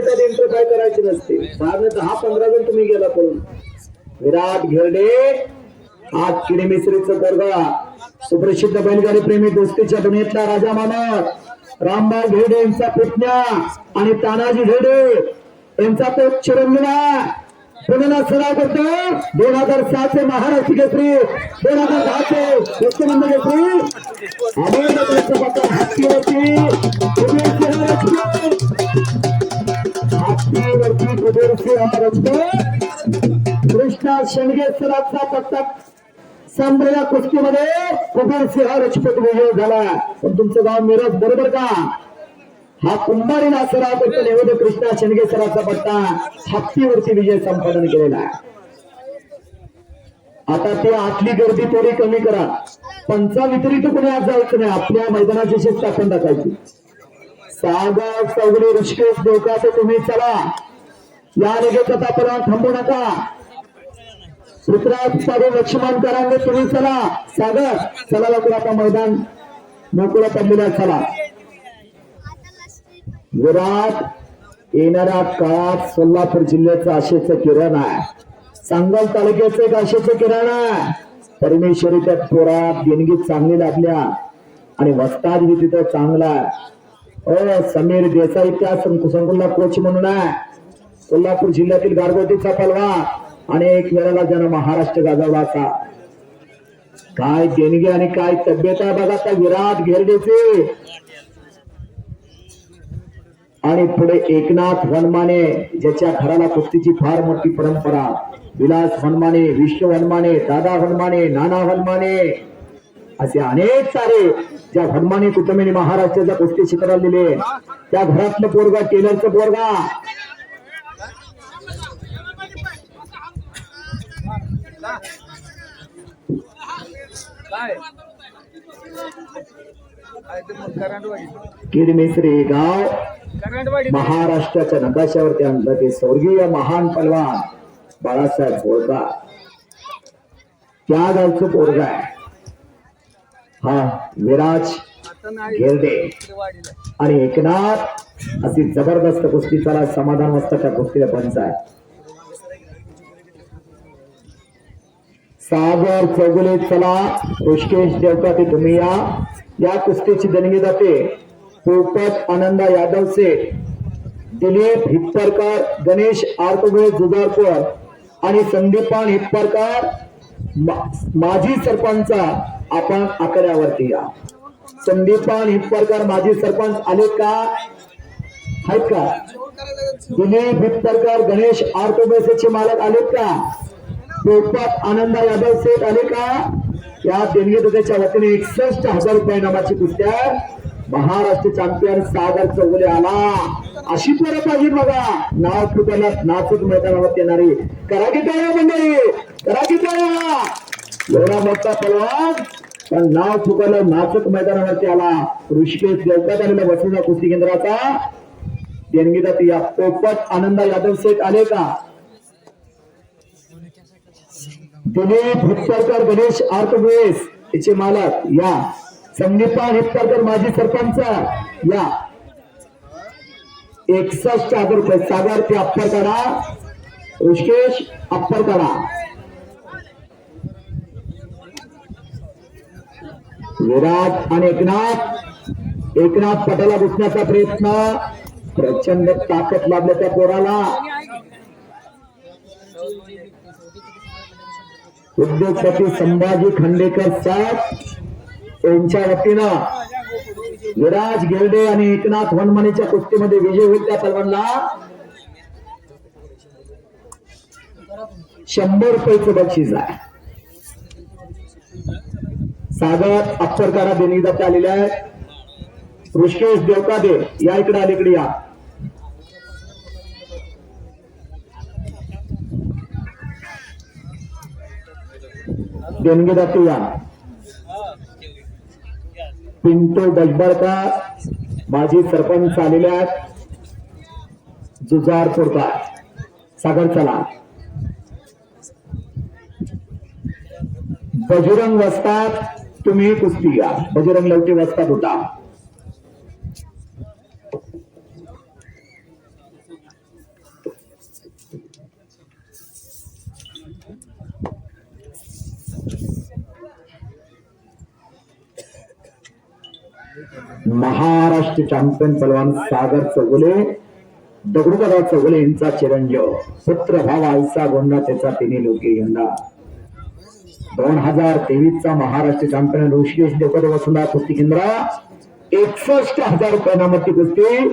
त्याने त्यात एंटर काय करायचे नसते. कारण दहा पंधरा जण तुम्ही गेला पळून विराट घेरडे आज किडे मिश्रीचं पोरगा सुप्रसिद्ध बैलगाडी प्रेमी दोस्तीच्या दुनियेतला राजा मानक रामबाग घेरडे यांचा पुतण्या आणि तानाजी घेरडे यांचा तो चिरंजीवा. पुण्याला सराव करतो दोन हजार सहाचे महाराष्ट्र केसरी दोन हजार दहाचे मुख्यमंत्री केसरी अमोल कृष्णा शेंडगे सरांचा पत्ता संभ्रया कुस्तीमध्ये कुबीर सिंह रजपूत विजय झाला. पण तुमचं गाव मिरज बरोबर का? हा कुंभारी नासराव करतो नैवेद्य कृष्णा शेंडगे सरांचा पट्टा हत्तीवरती विजय संपादन केलेला आहे. आता ती आतली गर्दी थोडी कमी करा. पंचा व्यतिरिक्त कोणी आज जायचं नाही. आपल्या मैदानाची शिस्त आपण टाकायची सागाव चौगडे ऋषिकेश देवका ते तुम्ही चला. या लगेच आता थांबू नका. पृथ्वीराज साधू लक्ष्मण करांगे तुम्ही चला सागर चला लवकर आता मैदान. मोकळं पडलेला चला. विराट येणाऱ्या काळात सोलापूर जिल्ह्याचं आशेचं किरण आहे. सांगल तालुक्याचं एक आशेचं किरण आहे. परमेश्वरी त्या पोरात देणगी चांगली लागल्या आणि वस्ताद बी तिथं चांगला आहे. अ समीर देसाई त्या संकु- संकुलला कोच म्हणून आहे. कोल्हापूर जिल्ह्यातील गारगोटीचा पलवा अनेक वेळेला ज्यानं महाराष्ट्र गाजवला का? काय देणगी आणि काय तब्येत आहे बघा त्या विराट घेरडेचे. आणि पुढे एकनाथ हनुमाने ज्याच्या घराला कुस्तीची फार मोठी परंपरा. विलास हनुमाने विष्णू हनुमाने दादा हनुमाने नाना हनुमाने. असे अनेक सारे ज्या हनुमाने कुटुंबाने महाराष्ट्राच्या कुस्ती शिखराला दिले. त्या घरातलं पोरगा टेलरचं पोरगा काय काय ते मग करंटवाडी किडमिसरी गाव महाराष्ट्राच्या नकाशावरती आणलं ते स्वर्गीय महान पलवान बाळासाहेब होळकर त्या गावचं पोरगा आहे. हा विराज घेरडे. आणि एकनाथ अशी जबरदस्त कुस्ती चला समाधान मस्त त्या कुस्तीला पंच आहे. सागर चौगुले चला ऋषकेश देवता ते तुम्ही या या कुस्तीची देणगी जाते. पोपट आनंदा यादव से दिलीप हिप्परकर गणेश आरतुबे जुजारकर आणि संदीपान हिप्परकर माजी सरपंच आपण आकड्यावरती या. संदीपान हिप्परकर माजी सरपंच आले का? आहेत का? दिलीप हिप्परकर गणेश आर्टोबेसचे मालक आलेत का? पोपट आनंदा यादव सेठ आले का? या देणगीदात्याच्या वतीने एकसष्ट हजार रुपये नामाची कुस्त्या महाराष्ट्र चॅम्पियन सागर चौगले आला. अशी पोरं पाहिजे बघा. नाव फुटायला नाचूक मैदानावर येणारी करा की टाळ्या मंडळी करा की टाळ्या. एवढा मोठा पलवान पण नाव चुकलं नाचक मैदानावरती आला. ऋषिकेश देवकात आलेला वसुधा कुस्ती केंद्राचा. देणगीदात या पोपट आनंदा यादव सेठ आले का? दिलीप हिप्परकर गणेश आर्तवेस याचे मालक या. संदीपा हिप्परकर माजी सरपंच या. एकसष्ट हजार रुपये सागर ते अप्पर करा ऋषिकेश अप्पर करा विराट आणि एकनाथ. एकनाथ पटाला घुसण्याचा प्रयत्न. प्रचंड ताकद लाभल्या त्या पोराला. उद्योगपती संभाजी खंडेकर साहेब यांच्या वतीनं विराज गेल्डे आणि एकनाथ वनमणीच्या कुस्तीमध्ये विजय होईल त्या पलवानला. शंभर रुपयाचं बक्षीस आहे. सागर अक्षरकारा देणगीदाते आलेल्या आहेत ऋषकेश देवकादे या इकडे अलीकडे या. देणगीदाते या पिंटो डजबळकर माजी सरपंच आलेले आहेत. जुजार पोरकार सागर चला. बजरंग वस्तात तुम्ही कुस्ती घ्या. बजरंग लवटी वस्तात होता. महाराष्ट्र चॅम्पियन पलवान सागर चौगुले दगडूदादा चौगुले यांचा चिरंजीव पुत्र भाव आईचा गोंडा त्याचा तिन्ही लोके यंदा. दोन हजार तेवीस चा महाराष्ट्र चॅम्पियन ऋषिकेश देवकडे वसुंधरा कुस्ती केंद्र एकसष्ट हजार रुपये नामती कुस्ती.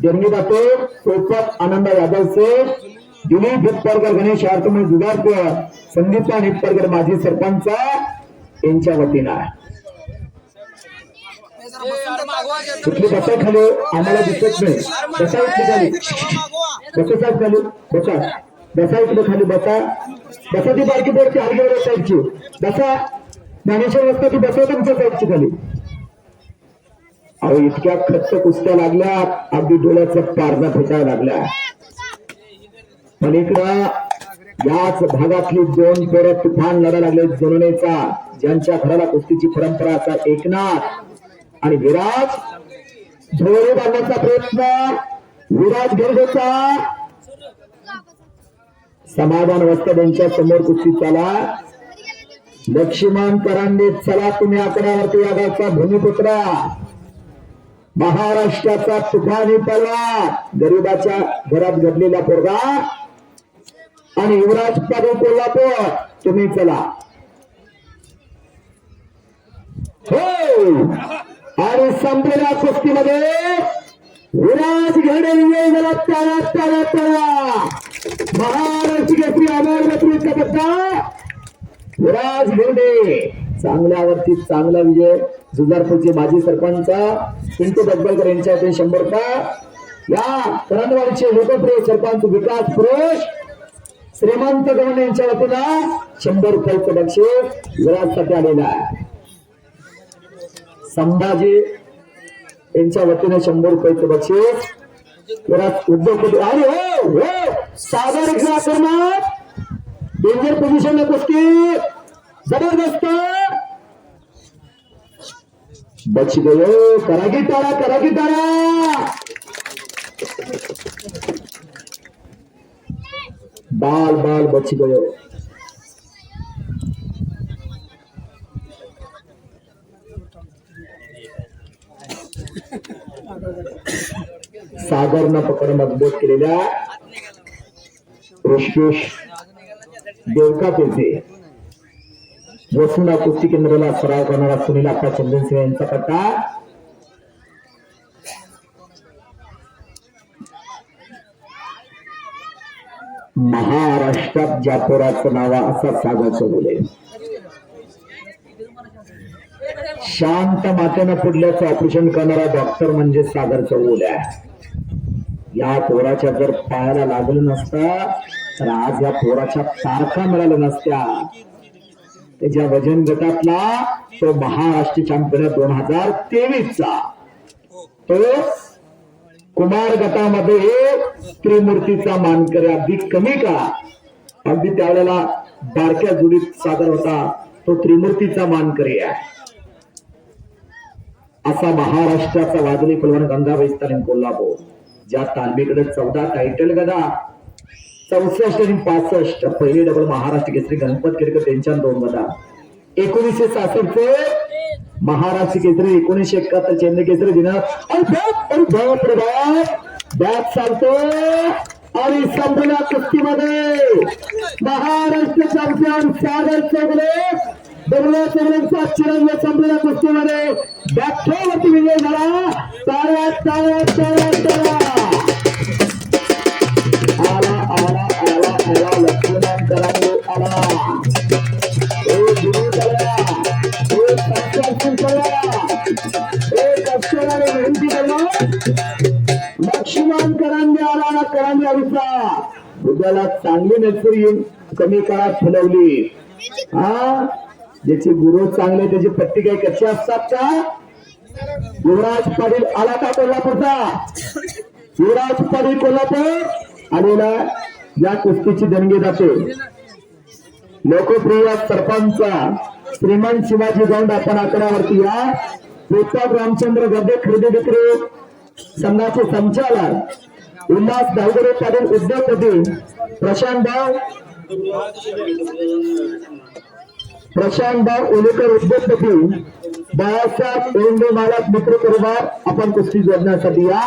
देणगी जाते सोपत आनंद यादवचे दिलीप हिप्परकर गणेश आरतमय जुगारकर संदीपा हिप्परकर माजी सरपंच यांच्या वतीनं कुठली बसा खाली. आम्हाला दिसत नाही. बसा इथली खाली. बसा साहेब खाली. बसा. बसा इकडे खाली. बसा. बसा ती बारकी बोर्डची हरगेवर साईडची. बसा. ज्ञानेश्वर रस्ता ती बसा तुमच्या साईडची खाली. अहो इतक्या खच्च कुस्त्या लागल्या. अगदी डोळ्याचं पारणं फेटायला लागल्या. पण इकडं याच भागातली दोन पोरं तुफान लढा लागले जननेचा ज्यांच्या घराला कुस्तीची परंपरा असा एकनाथ. आणि विराज झोरे बांधण्याचा प्रयत्न. विराज घेरगोचा समाधान वस्ते त्यांच्यासमोर कुस्ती चाला. लक्ष्मण करांडे चला तुम्ही अकरावरती या भूमिपुत्रा. महाराष्ट्राचा तुफानी पलवा गरीबाच्या घरात घडलेला पोरगा. आणि युवराज पाटील कोल्हापूर तुम्ही चला. हो! आणि संपलेल्या कुस्तीमध्ये विराज घेणे विजय त्याला त्याला त्याला. महाराष्ट्र केसरी अमोल नेतृत्व विराज घेणे चांगल्यावरती चांगला विजय. जुजारपूरचे माजी सरपंच पिंटू दगडकर यांच्या वतीने शंभर का या करंदवाडीचे लोकप्रिय सरपंच विकास पुरुष श्रीमंत गवण यांच्या वतीनं शंभर रुपयाचं बक्षीस विराजसाठी आलेलं आहे. संभाजी यांच्या वतीने शंभर रुपयाचं बक्षीस. विराज उद्योगपती अरे हो हो. सागर इकडे आक्रमण डेंजर पोझिशन कुस्ती. जबरदस्त. बच गेलो करागी टाळा करा टाळा बाल बाल बच गयो सागरनं पकड मजबूत केलेल्या ऋषिकेश देवका येथे वसुंधा कुस्ती केंद्राला सराव करणारा सुनील आपला चंदन सिंह यांचा पट्टा. महाराष्ट्रात जापोराचं नावा नाव असा सागर चौगुले. शांत मातेनं पुढल्याचं ऑपरेशन करणारा डॉक्टर म्हणजे सागर चौगुले. आहे. या पोराच्या जर पायाला लागलं नसतं तर आज या पोराच्या तारखा मिळाल्या नसत्या. त्याच्या वजन गटातला तो महाराष्ट्र चॅम्पियन दोन हजार तेवीस चा तो कुमार गटामध्ये त्रिमूर्तीचा मानकरी अगदी कमी का अगदी त्यावेळेला बारक्या जुडीत सादर होता तो त्रिमूर्तीचा मानकरी आहे. असा महाराष्ट्राचा वादळी पलवान गंगाबाई स्टालिन कोल्हापूर. ज्या तालमीकडे चौदा टायटल गदा चौसष्ट आणि पासष्ट पहिले डबल महाराष्ट्र केसरी गणपत केरकर त्यांच्या दोन गदा. एकोणीसशे सासष्टचे महाराष्ट्र केसरी एकोणीसशे एकाहत्तर चेन्नई केसरी दिनात अरे चालतो आणि संपल्या कुस्तीमध्ये महाराष्ट्र चॅम्पियन सागर चौगले दुर्गा चौगलेंचा चिरंजीव संपलेल्या कुस्तीमध्ये. बॅटवरती विजय झाला. टाळ्या टाळ्या टाळ्या चांगली नर्सरी कमी काळात फुलवली. हा? ज्याचे गुरु चांगले त्याची पट्टी काय कशी असतात का? युवराज पाटील आला का कोल्हापूरचा? युवराज पाटील कोल्हापूर? आलेला या कुस्तीची देणगी जाते. लोकप्रिय सरपंच श्रीमान शिवाजी गौंड आपण आकड्यावरती या. प्रोत्साह रामचंद्र गर्दे खरेदी विक्री संघाचे संचालक उल्हास दावगडे उत्पादन उद्योगपती प्रशांत प्रशांतभाव ओलेकर उद्योगपती बाळासाहेब ओंडे मालक मित्र परिवार आपण कुस्ती जोडण्यासाठी या.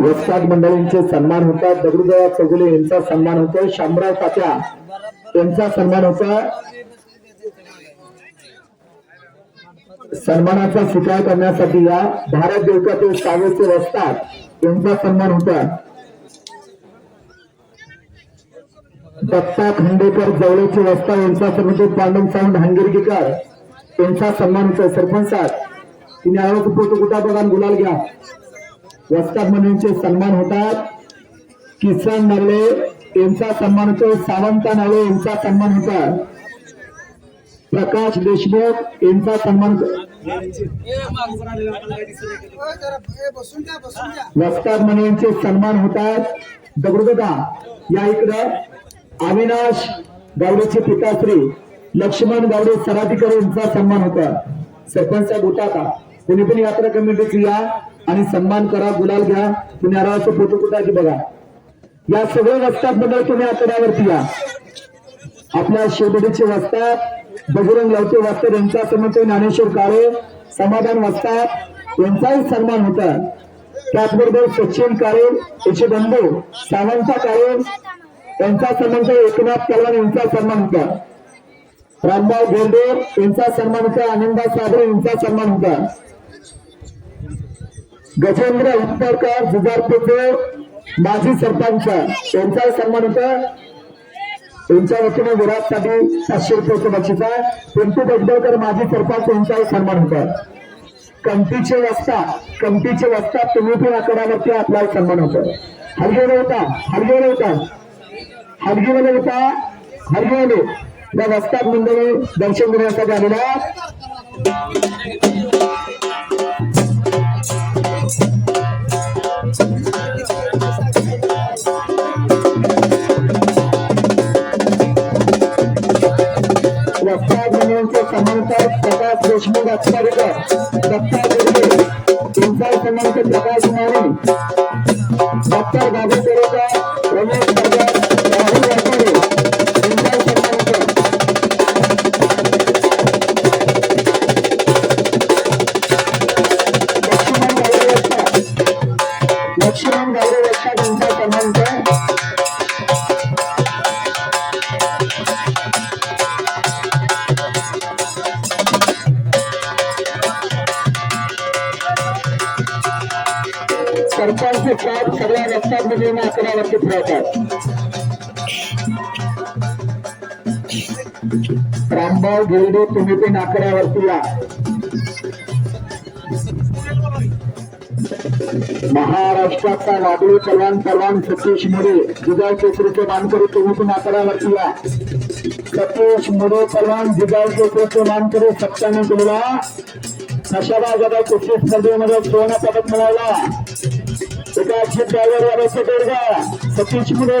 वस्ताद मंडळींचे सन्मान होतात दगडूदेवा चौगुले यांचा सन्मान होतोय शामराव तात्या यांचा सन्मान होता सन्मानाचा स्वीकार करण्यासाठी या भारत देवकातील सावेचे असतात त्यांचा सन्मान होता दत्ता खंडेकर जवळचे वस्ता यांचा सन्मान पांडव सावंत हांगेरगीकर यांचा सन्मान होता सरपंचात तिने आरोप फोटो कुठा बघा गुलाल घ्या. वस्ताद मंडळींचे सन्मान होतात. किसन नवले यांचा सन्मान होतो सावंता नवले यांचा सन्मान होता प्रकाश देशमुख यांचा सन्मान बसून द्या यांचे सन्मान होत आहेत. सन्मान होतात या इकडं अविनाश गावडेचे पिताश्री लक्ष्मण गावडे सराटीकर यांचा सन्मान होता सरपंच साहेब होता का? कोणी पण यात्रा कमिटीची या आणि सन्मान करा गुलाल घ्या. तुम्ही आराचं फोटो कुठाची बघा. या सगळ्या वस्तात मंडळ तुम्ही आतड्यावरती या. आपल्या शेवटीचे वस्तात बजरंग लावते वाचते यांचा सन्मान ज्ञानेश्वर काळे समाधान वाचतात. यांचाही सन्मान होता. त्याचबरोबर सचिन काळे त्याचे बंधू सावंत काळे यांचा सन्मान एकनाथ कलवान यांचा सन्मान होता. रामभाऊ गोंडे यांचा सन्मान होता. आनंदा साबरे यांचा सन्मान होता. गजेंद्र उत्तरकर जुजारपूरचे माजी सरपंच यांचाही सन्मान होता. यांच्या वतीने विराटसाठी सातशे रुपयाचं बक्षीस आहे. पिंटू बेगडकर माजी सरपंच यांचाही सन्मान होता कमटीचे वस्ता कमटीचे वस्ता तुम्ही पण आकडावरती आपला सन्मान होतो हलगेले होता हलगेले होता. हलगीवाले होता हलगीवाले. या वस्ताद मंडळी दर्शन घेण्यासाठी आलेला प्रकाश देशमुख अत्याधिकार दत्ता गुरुवे प्रकाश माने. रामभाऊ गिरडे तुम्ही पण या महाराष्ट्राचा वादळी पलवान पलवान सतीश मुळे जिजाऊ केसरीचे मानकरी तुम्ही पण या सतीश मुळे पलवान जिजाऊ केसरीचे मानकरी सत्याने केलेला नशाबा गदा कुस्ती स्पर्धेमध्ये सुवर्ण पदक मिळाला एका ड्रायव्हर याला बेडगा सतीश मुळे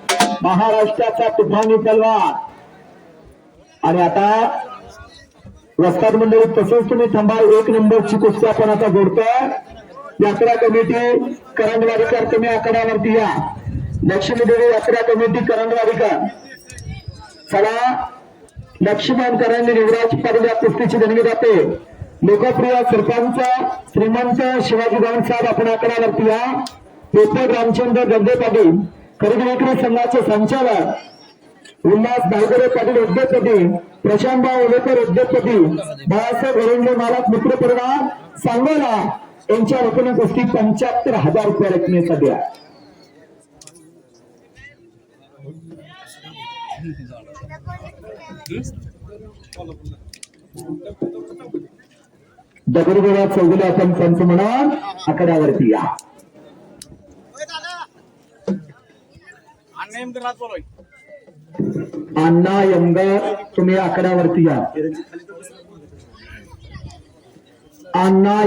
महाराष्ट्राचा तुफानी तलवार. आणि आता वस्ताद मंडळी तसंच तुम्ही थांबा एक नंबरची कुस्ती आपण आता जोडतोय. यात्रा कमिटी करंडवाडीकर तुम्ही आकड्यावरती या. लक्ष्मीदेवी यात्रा कमिटी करंडवाडीकर. चला लक्ष्मण करंडी युवराज पाटील या कुस्तीची देणगी जाते. लोकप्रिय सरपंच श्रीमंत शिवाजी गावण साहेब आपण आकड्यावरती या. पेपर रामचंद्र गंगे पाटील खरेदी विक्री संघाचे संचालक उल्हास धावगडे पाटील उद्योगपती प्रशांतभाऊ ओलेकर उद्योगपती बाळासाहेब वरेंद्र मालक मित्र परिवार सांगोला यांच्या वतीने गोष्टी पंच्याहत्तर हजार रुपये रकमेचा द्या दगडगोळा चौगुले आपण त्यांचं म्हणून आकड्यावरती या. अण्णा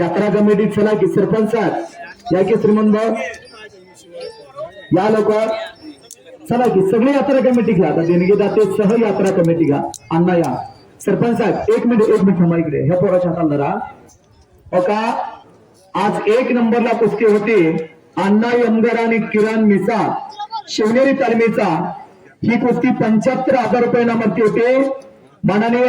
यात्रा कमिटीत चला की सरपंच श्रीमंत. या लोक चला की सगळी यात्रा कमिटी घ्या. आता देणगीदाते सह यात्रा कमिटी घ्या. अण्णा या. सरपंच साहेब, एक मिनिट एक मिनिट थांबा इकडे. ह्या पोराच्या हाताला धरा हो का आज एक नंबरला कुस्ती होती. अण्णा यमगर आणि किरण मिसा शिवनेरी तालमीचा ही कुस्ती पंच्याहत्तर हजार रुपये नामती होते. माननीय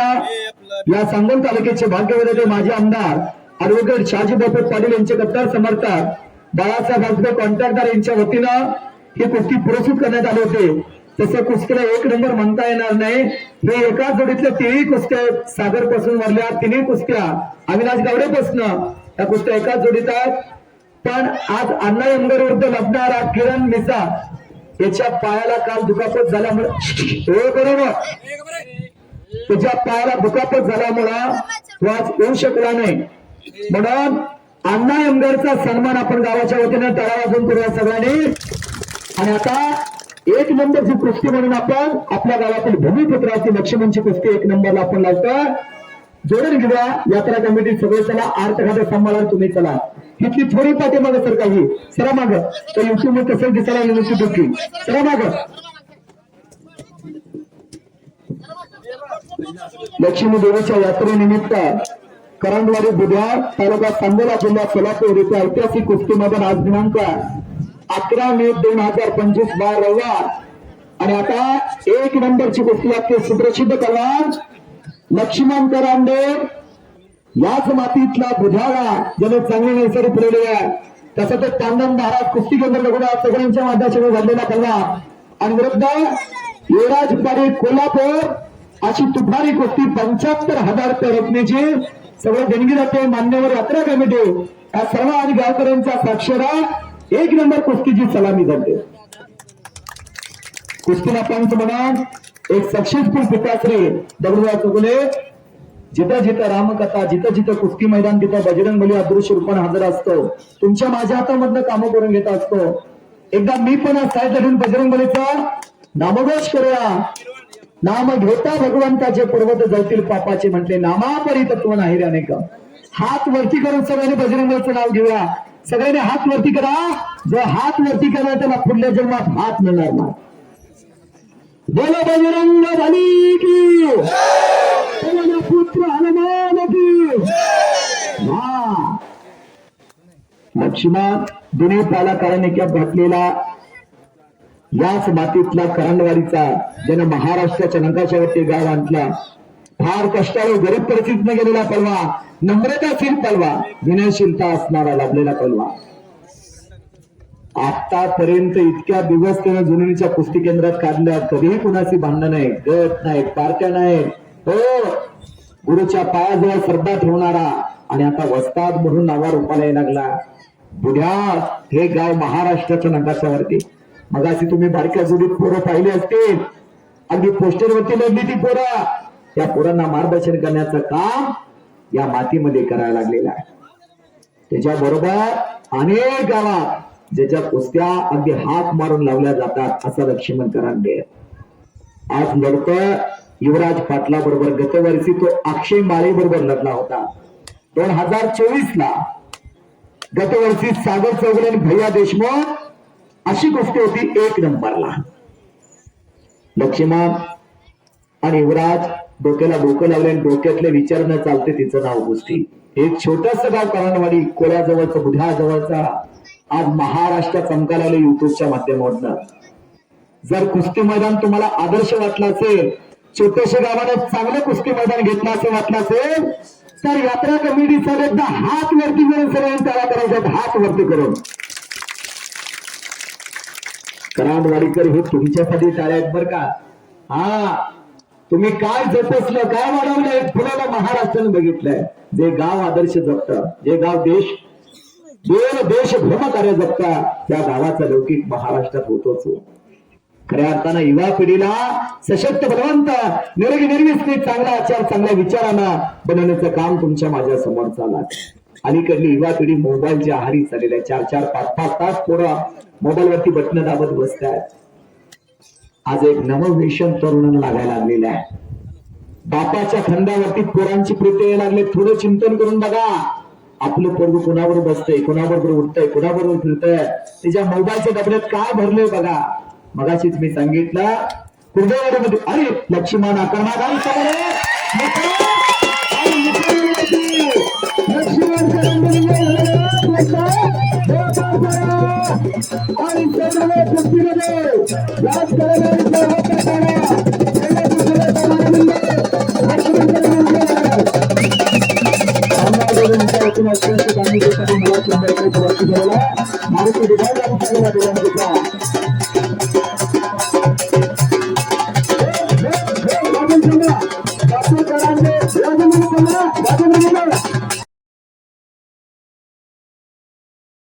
या सांगोल तालुक्याचे भाग्यविधाते माजी आमदार ऍडव्होकेट शहाजी बापू पाटील यांचे कट्टर समर्थक बाळासाहेब हसबे कॉन्ट्रॅक्टर यांच्या वतीनं ही कुस्ती पुरस्कृत करण्यात आले होते. तसं कुस्तीला एक नंबर म्हणता येणार नाही. हे एका जोडीतल्या तिन्ही कुस्त्या सागरपासून वरल्या तिन्ही कुस्त्या अविनाश गावडे पासून या कुस्त्या एकाच जोडीत आहेत. पण आज अण्णा यमगर विरुद्ध लढणारा किरण मिसा याच्या पायाला काल दुखापत झाल्यामुळे हे बरोबर. त्याच्या पायाला दुखापत झाल्यामुळं तो आज येऊ शकला नाही. म्हणून अण्णा यमगरचा सन्मान आपण गावाच्या वतीने तळा वाजून करूया सगळ्यांनी. आणि आता एक नंबरची कुस्ती म्हणून आपण आपल्या गावातील भूमिपुत्राची लक्ष्मणची कुस्ती एक नंबरला आपण लावतोय. जोडून घेऊया. यात्रा कमिटी सगळे चला. आर्थ खात्या सांभाळा तुम्ही चला. इथली थोडी पाठीमाग सर काही. सरा माग. तर युट्यूबमध्ये कसं दिसायला युनिटी डुकी सरा माग. लक्ष्मी देवीच्या यात्रेनिमित्त करंडवाडी बुधवार तालुका सांगोला जिल्हा सोलापूर येथे ऐतिहासिक कुस्तीमध्ये आज दिनांक अकरा मे दोन हजार पंचवीस बार रविवार. आणि आता एक नंबरची कुस्ती आपली सुप्रसिद्ध कलाम करांडे याच मातीतला बुधाळा ज्याने चांगली नैसर्गिक फुलवली आहे तसं तो पांडन महाराज कुस्ती केंद्र लगुडा सगळ्यांच्या माध्यमाने घडलेला कलवा आणि विरुद्ध युवराज पाडी कोल्हापूर अशी तुफारी कुस्ती पंच्याहत्तर हजार रुपये रकमेची सगळे देणगी जाते मान्यवर यात्रा कमिटी. या सर्व आणि गावकऱ्यांच्या साक्षरा एक नंबर कुस्तीची सलामी करते. कुस्तीला पंच म्हणा एक सक्सेसफुल पिताश्री दगडूराव चौगुले. जिथं जिथं रामकथा जिथं जिथं कुस्ती मैदान तिथं बजरंग बली अदृश्य रूपाने हजर असतो. तुमच्या माझ्या हातामधनं कामं करून घेत असतो. एकदा मी पण आज साहेब धरून बजरंग बलीचा नामघोष करूया. नाम घेता भगवंताचे पर्वत जळतील पापाचे म्हटले नामापरी तत्व नाही रे अनेक. हात वरती करून सगळ्यांनी बजरंग बलीचं नाव घेऊया. सगळ्यांनी हात वरती करा. जो हात वरती करा त्याला पुढल्या जन्मात हात मिळणार नाही. बोलो बजरंग बली की। पवन पुत्र हनुमान की हा लक्ष्मण दोन्ही पाला काळनिक्यात घातलेला याच मातीतला करंडवाडीचा ज्यानं महाराष्ट्राच्या नकाशावरती गाव आणला. फार कष्टाळू गरीब परिस्थितीने गेलेला पलवा नम्रताशील पलवा विनयशीलता असणारा लाभलेला पलवा. आतापर्यंत इतक्या दिवस त्यानं जुनीच्या कुस्ती केंद्रात काढल्या कधीही कुणाची भांडणं नाही गट नाही पार्ट्या नाही. हो गुरुच्या पायाजवळ श्रद्धा ठेवणारा आणि आता वस्ताद म्हणून नावा रूपाला यायला लागला. बुढ्या हे गाव महाराष्ट्राच्या नकाशावरती. मग अशी तुम्ही बारक्या जोडीत पोरं पाहिले असतील. अगदी पोस्टरवरती लढली ती पोरं. त्या पोरांना मार्गदर्शन करण्याचं काम या मातीमध्ये करायला लागलेलं आहे. त्याच्याबरोबर अनेक गावात ज्याच्या कुस्त्या अगदी हात मारून लावल्या जातात असं लक्ष्मण करांडे आज लढतं युवराज पाटला बरोबर गतवर्षी तो अक्षय माळे बरोबर लढला होता. दोन हजार चोवीस ला गतवर्षी सागर चौगले आणि भैया देशमुख अशी कुस्ती होती एक नंबरला. लक्ष्मण आणि युवराज डोक्याला डोकं लावले आणि डोक्यातले विचार न चालते तिचं नाव कुस्ती. एक छोटस गाव करंडवाडी कोळ्याजवळचं बुध्याजवळचा आज महाराष्ट्र चमकायला लागले युट्यूबच्या माध्यमातून. जर कुस्ती मैदान तुम्हाला आदर्श वाटलं असेल छोट्याशा गावाने चांगलं कुस्ती मैदान घेतलं असं वाटलं असेल तर यात्रा कमिटी एकदा हात वरती करून सगळ्यांनी त्याला करायचा हात वरती करून. कराडवाडीकर हे तुमच्यासाठी टाळ्या आहेत बरं का? हा तुम्ही काय जपसलं काय वाढवलंय? फुलाला महाराष्ट्राने बघितलंय. जे गाव आदर्श जपत जे गाव देश दोन देश भ्रमकार्य जगता त्या गावाचा लौकिक महाराष्ट्रात होतोच हो. खऱ्या अर्थानं युवा पिढीला सशक्त बलवंत निरोगी निर्मिती चांगला आचार चांगल्या विचारांना बनवण्याचं काम तुमच्या माझ्यासमोर चालला अलीकडली युवा पिढी मोबाईलच्या आहारी चाललेल्या चार चार पाच पाच तास पोरं मोबाईलवरती बटणं दाबत बसतात आज एक नवविषम तरुणांना लागायला लागलेलं आहे. बापाच्या खंडावरती पोरांची प्रीती यायला लागले. थोडं चिंतन करून बघा. आपलं पोरग कोणाबरोबर बसतंय कोणाबरोबर उठतंय कोणाबरोबर फिरतंय त्याच्या मोबाईलच्या डबड्यात काय भरलंय बघा मगाशीच मी सांगितलं कुर्डेवाडीमध्ये अरे लक्ष्मण आक्रमक आणि masing-masing aspirasi kami kita membuat yang terkait dengan idola. Mari kita dengan kita.